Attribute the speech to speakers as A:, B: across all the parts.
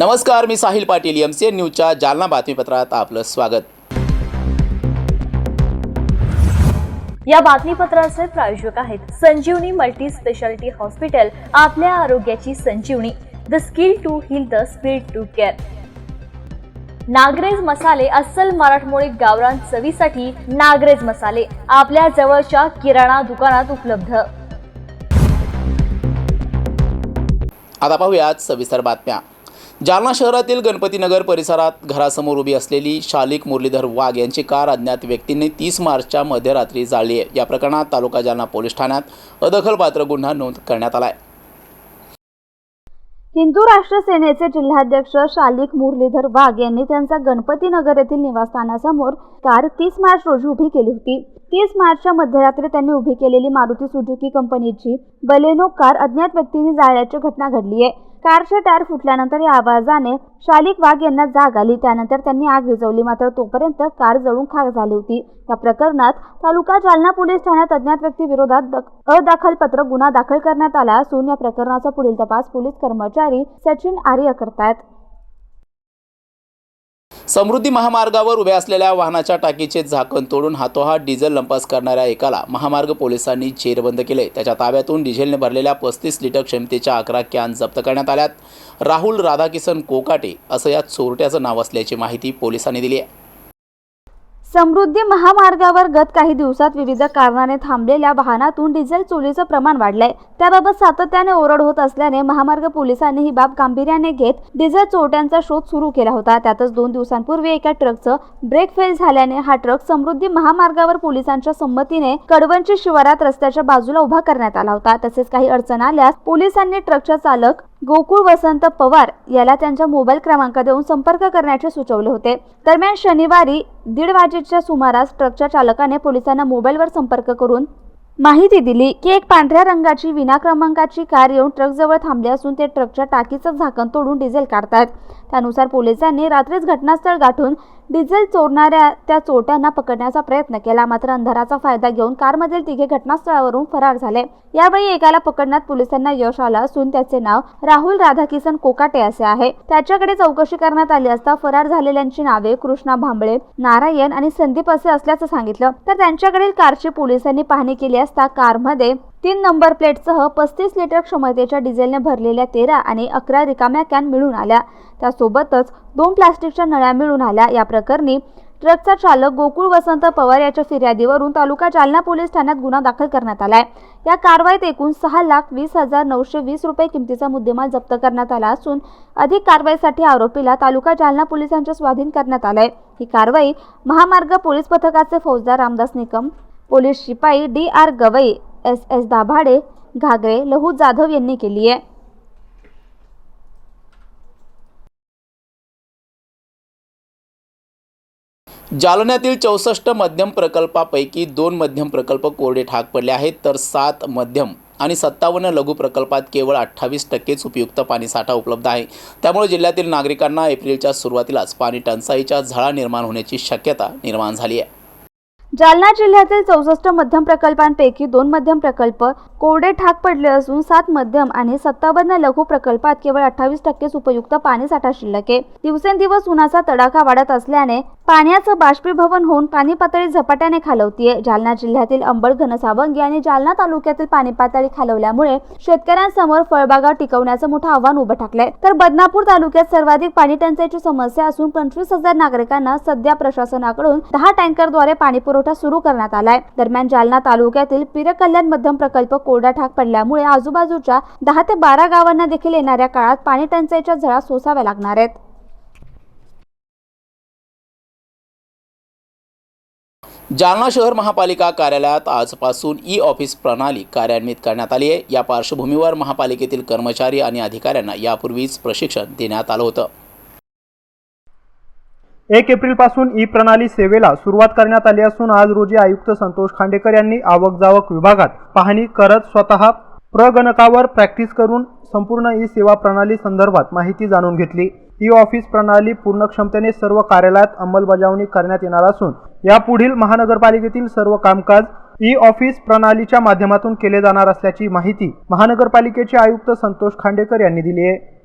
A: नमस्कार मी Sahil Patil M C N न्यूजच्या जालना बातमीपत्रात आपलं स्वागत.
B: या बातमीपत्राचे प्रायोजक आहेत संजीवनी मल्टी स्पेशालिटी हॉस्पिटल आपल्या आरोग्याची संजीवनी. The skill to heal the speed to care नागरेज मसाले अस्सल मराठमोळी गावरान चवीसाठी नागरेज मसाले आपल्या जवळच्या किराणा दुकानात उपलब्ध.
A: आता पाहूयात सविस्तर बातम्या. जालना शहरातील गणपतीनगर परिसरात घरासमोर उभी असलेली शालिक मुरलीधर वाघ यांची कार अज्ञात व्यक्तींनी तीस मार्चच्या मध्यरात्री जाळली आहे. या प्रकरणात तालुका जालना पोलीस ठाण्यात अदखलपात्र गुन्हा नोंद करण्यात आला आहे.
C: हिंदू राष्ट्र सेनेचे जिल्हाध्यक्ष शालिक मुरलीधर वाघ यांनी त्यांचा गणपतीनगर येथील निवासस्थानासमोर कार तीस मार्च रोजी उभी केली होती. तीस मार्चच्या मध्यरात्री त्यांनी उभी केलेली मारुती सुझुकी कंपनीची बलेनो कार अज्ञात व्यक्तींनी जाळल्याची घटना घडली आहे. कारचे टायर फुटल्यानंतर या आवाजाने शालिक वाघ यांना जाग आली. त्यानंतर त्यांनी आग विझवली. मात्र तोपर्यंत कार जळून खाक झाली होती. या प्रकरणात तालुका जालना पोलीस ठाण्यात अज्ञात व्यक्ती विरोधात अदाखलपत्र गुन्हा दाखल करण्यात आला असून या प्रकरणाचा पुढील तपास पोलीस कर्मचारी सचिन आर्य करतायत.
A: समृद्धी महामार्गावर उभ्या असलेल्या वाहनाच्या टाकीचे झाकण तोडून हातोहात डिझेल लंपास करणाऱ्या एकाला महामार्ग पोलिसांनी जेरबंद केले. त्याच्या ताब्यातून डिझेलने भरलेल्या पस्तीस लिटर क्षमतेच्या अकरा कॅन जप्त करण्यात आल्यात. राहुल राधाकिसन कोकाटे असं या चोरट्याचं नाव असल्याची माहिती पोलिसांनी दिली आहे.
C: समृद्धी महामार्गावर गत काही दिवसात विविध कारणाने थांबलेल्या वाहनातून डिझेल चोरीचं प्रमाण वाढलंय. त्याबाबत सातत्याने ओरड होत असल्याने महामार्ग पोलिसांनी ही बाब गांभीर्याने घेत डिझेल चोरट्यांचा शोध सुरू केला होता. त्यातच दोन दिवसांपूर्वी एका ट्रकचं ब्रेक फेल झाल्याने हा ट्रक समृद्धी महामार्गावर पोलिसांच्या संमतीने कडवंची शिवारात रस्त्याच्या बाजूला उभा करण्यात आला होता. तसेच काही अडचण आल्यास पोलिसांनी ट्रकचा चालक गोकुळ वसंत पवार याला त्यांच्या मोबाईल क्रमांक देऊन संपर्क करण्याचे सुचवले होते. दरम्यान शनिवारी दीड वाजेच्या सुमारास ट्रकच्या चालकाने पोलिसांना मोबाईलवर संपर्क करून माहिती दिली की एक पांढऱ्या रंगाची विना क्रमांकाची कार येऊन ट्रकजवळ थांबली असून ते ट्रकच्या टाकीचं झाकण तोडून डिझेल काढतात त्यानुसार पोलिसांनी रात्रीच घटनास्थळ गाठून डिझेल चोरणाऱ्या त्या चोरट्यांना पकडण्याचा प्रयत्न केला. मात्र अंधाराचा फायदा घेऊन कारमधील तिघे घटनास्थळावरून फरार झाले. यावेळी एकाला पकडण्यात पोलिसांना यश आलं असून त्याचे नाव राहुल राधाकिसन कोकाटे असे आहे. त्याच्याकडे चौकशी करण्यात आली असता फरार झालेल्यांची नावे कृष्णा भांबळे नारायण आणि संदीप असे असल्याचं सांगितलं. तर त्यांच्याकडील कारची पोलिसांनी पाहणी केली असता कारमध्ये तीन नंबर प्लेटसह पस्तीस लिटर क्षमतेच्या डिझेलने भरलेल्या तेरा आणि अकरा रिकाम्या कॅन मिळून आल्या. त्यासोबतच दोन प्लास्टिकच्या नळ्या मिळून आल्या. या प्रकरणी ट्रकचा चालक गोकुळ वसंत पवार याच्या फिर्यादीवरून तालुका जालना पोलीस ठाण्यात गुन्हा दाखल करण्यात आलाय. या कारवाईत एकूण सहा लाख वीस हजार नऊशे वीस रुपये किमतीचा मुद्देमाल जप्त करण्यात आला असून अधिक कारवाईसाठी आरोपीला तालुका जालना पोलिसांच्या स्वाधीन करण्यात आलाय. ही कारवाई महामार्ग पोलीस पथकाचे फौजदार रामदास निकम पोलीस शिपाई D R Gawai S S Dabhade Ghagare Lahu Jadhav यांनी केली आहे.
A: जालन्यातील चौसष्ट मध्यम प्रकल्पापैकी दोन मध्यम प्रकल्प कोरडे ठाक पडले आहेत तर सात मध्यम आणि सत्तावन्न लघु प्रकल्पात केवळ अठ्ठावीस टक्केच उपयुक्त पाणीसाठा उपलब्ध आहे. त्यामुळे जिल्ह्यातील नागरिकांना एप्रिलच्या सुरुवातीलाच पाणी टंचाईच्या झळा निर्माण होण्याची शक्यता निर्माण झाली आहे.
C: जालना जिल्ह्यातील चौसष्ट मध्यम प्रकल्पांपैकी दोन मध्यम प्रकल्प कोरडे ठाक पडले असून सात मध्यम आणि सत्तावन्न लघु प्रकल्पात केवळ अठ्ठावीस टक्केच उपयुक्त पाणीसाठा शिल्लक आहे. दिवसेंदिवस उन्हाचा तडाखा वाढत असल्याने पाण्याचं बाष्पीभवन होऊन पाणी पातळी झपाट्याने खालवतीये. जालना जिल्ह्यातील अंबड घनसावंगी आणि जालना तालुक्यातील पाणी पातळी खालवल्यामुळे शेतकऱ्यांसमोर फळबागा टिकवण्याचं मोठं आव्हान उभं ठाकलंय. तर बदनापूर तालुक्यात सर्वाधिक पाणी टंचाईची समस्या असून पंचवीस हजार नागरिकांना सध्या प्रशासनाकडून दहा टँकरद्वारे पाणी पुरवठा सुरू करण्यात आलाय. दरम्यान जालना तालुक्यातील पीरकल्याण मध्यम प्रकल्प कोरडा ठाक पडल्यामुळे आजूबाजूच्या दहा ते बारा गावांना देखील येणाऱ्या काळात पाणी टंचाईच्या झळा सोसाव्या लागणार आहेत.
A: जालना शहर महापालिका कार्यालयात आजपासून ई ऑफिस प्रणाली कार्यान्वित करण्यात आली आहे. या पार्श्वभूमीवर महापालिकेतील कर्मचारी आणि अधिकाऱ्यांना यापूर्वीच प्रशिक्षण देण्यात आलं होतं.
D: एक एप्रिलपासून ई प्रणाली सेवेला सुरुवात करण्यात आली असून आज रोजी आयुक्त संतोष खांडेकर यांनी आवक जावक विभागात पाहणी करत स्वतः प्रगणकावर प्रॅक्टिस करून संपूर्ण ई सेवा प्रणाली संदर्भात माहिती जाणून घेतली. ई ऑफिस प्रणाली पूर्ण क्षमतेने सर्व कार्यालयात अंमलबजावणी करण्यात येणार असून यापुढील महानगरपालिकेतील सर्व कामकाज ई ऑफिस प्रणालीच्या माध्यमातून केले जाणार असल्याची माहिती महानगरपालिकेचे आयुक्त संतोष खांडेकर यांनी दिली आहे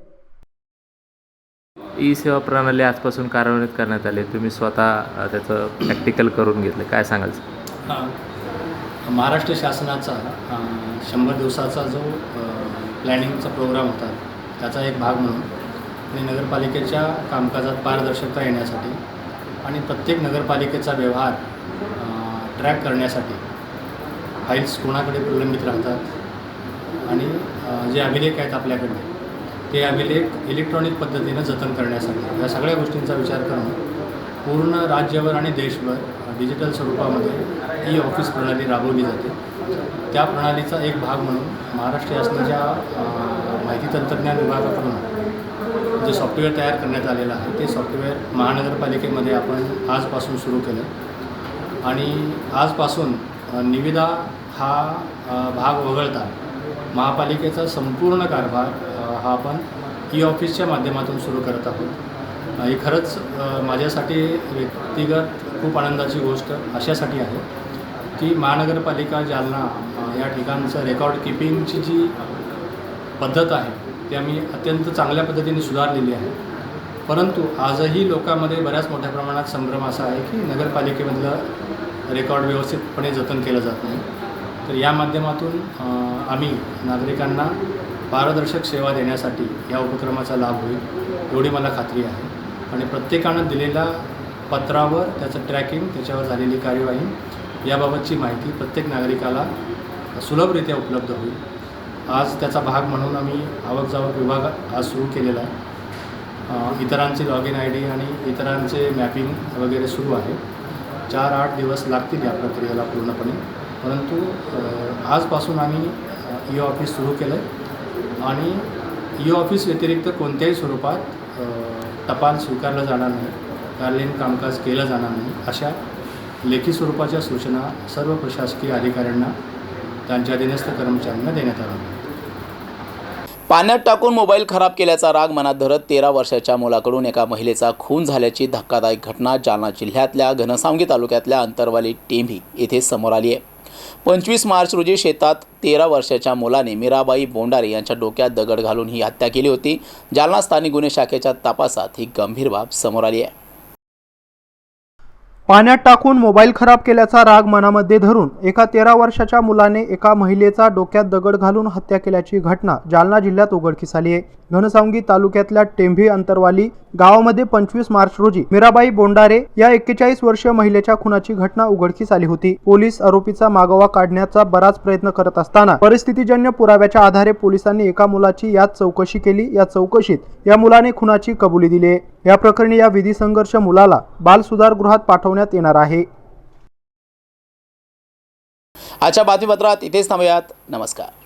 E: ई सेवा प्रणाली आजपासून कार्यान्वित करण्यात आली तुम्ही स्वतः त्याचं प्रॅक्टिकल करून घेतलं काय सांगाल?
F: हा. महाराष्ट्र शासनाचा शंभर दिवसाचा जो प्लॅनिंगचा प्रोग्राम होता त्याचा एक भाग म्हणून आणि नगरपालिकेच्या कामकाजात पारदर्शकता येण्यासाठी आणि प्रत्येक नगरपालिकेचा व्यवहार ट्रॅक करण्यासाठी फाईल्स कोणाकडे प्रलंबित राहतात आणि जे अभिलेख आहेत आपल्याकडे ते अभिलेख इलेक्ट्रॉनिक पद्धतीनं जतन करण्यासाठी या सगळ्या गोष्टींचा विचार करून पूर्ण राज्यभर आणि देशभर डिजिटल स्वरूपामध्ये ई ऑफिस प्रणाली राबवली जाते. त्या प्रणालीचा एक भाग म्हणून महाराष्ट्र शासनाच्या माहिती तंत्रज्ञान विभागाकडून जे सॉफ्टवेअर तयार करण्यात आलेलं आहे ते सॉफ्टवेअर महानगरपालिकेमध्ये आपण आजपासून सुरू केलं. आणि आजपासून निविदा हा भाग वगळता महापालिकेचा संपूर्ण कारभार हा आपण ई ऑफिसच्या माध्यमातून सुरू करत आहोत. ही खरंच माझ्यासाठी व्यक्तिगत खूप आनंदाची गोष्ट अशासाठी आहे की महानगरपालिका जालना या ठिकाणचं रेकॉर्ड किपिंगची जी पद्धत आहे ते आम्ही अत्यंत चांगल्या पद्धतीने सुधारलेली आहे. परंतु आजही लोकांमध्ये बऱ्याच मोठ्या प्रमाणात संभ्रम असा आहे की नगरपालिकेमधलं रेकॉर्ड व्यवस्थितपणे जतन केलं जात नाही. तर या माध्यमातून आम्ही नागरिकांना पारदर्शक सेवा देण्यासाठी या उपक्रमाचा लाभ होईल एवढी मला खात्री आहे. आणि प्रत्येकानं दिलेल्या पत्रावर त्याचं ट्रॅकिंग त्याच्यावर झालेली कार्यवाही याबाबतची माहिती प्रत्येक नागरिकाला सुलभरित्या उपलब्ध होईल. आज त्याचा भाग म्हणून आम्ही आवक जावक विभाग आज सुरू केलेला आहे. इतरांचे लॉग इन आय डी आणि इतरांचे मॅपिंग वगैरे सुरू आहे. चार आठ दिवस लागतील या प्रक्रियेला पूर्णपणे. परंतु आजपासून आम्ही ई ऑफिस सुरू केलं आहे आणि ई ऑफिस व्यतिरिक्त कोणत्याही स्वरूपात टपाल स्वीकारलं जाणार नाही कार्यालयीन कामकाज केलं जाणार नाही अशा लेखी स्वरूपाच्या सूचना सर्व प्रशासकीय अधिकाऱ्यांना त्यांच्या अधीनस्थ कर्मचाऱ्यांना देण्यात आल्या.
A: पाण्यात टाकून मोबाईल खराब केल्याचा राग मनात धरत तेरा वर्षाच्या मुलाकडून एका महिलेचा खून झाल्याची धक्कादायक घटना जालना जिल्ह्यातल्या घनसावंगी तालुक्यातल्या अंतरवाली टेंभी येथे समोर आली आहे. पंचवीस मार्च रोजी शेतात तेरा वर्षाच्या मुलाने मीराबाई बोंडारे यांच्या डोक्यात दगड घालून ही हत्या केली होती. जालना स्थानिक गुन्हे शाखेच्या तपासात ही गंभीर बाब समोर आली आहे.
D: पाण्यात टाकून मोबाईल खराब केल्याचा राग मनामध्ये धरून एका तेरा वर्षाच्या मुलाने एका महिलेचा डोक्यात दगड घालून हत्या केल्याची घटना जालना जिल्ह्यात उघडकीस आली आहे. घनसावंगी तालुक्यातल्या टेंभी अंतरवाली गावामध्ये पंचवीस मार्च रोजी मीराबाई बोंडारे या एक्केचाळीस वर्षीय महिलेच्या खुनाची घटना उघडकीस आली होती. पोलीस आरोपीचा मागोवा काढण्याचा बराच प्रयत्न करत असताना परिस्थितीजन्य पुराव्याच्या आधारे पोलिसांनी एका मुलाची यात चौकशी केली. या चौकशीत या मुलाने खुनाची कबुली दिली आहे. या प्रकरणी या विधी संघर्ष मुलाला बाल सुधारगृहात पाठवण्यात येणार आहे.
A: आजच्या बातमीपत्रात इथेच थांबूयात. नमस्कार.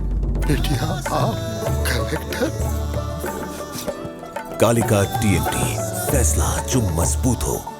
G: बेटिया आप कलेक्टर?
H: कालिका टीएमटी फैसला जो मजबूत हो।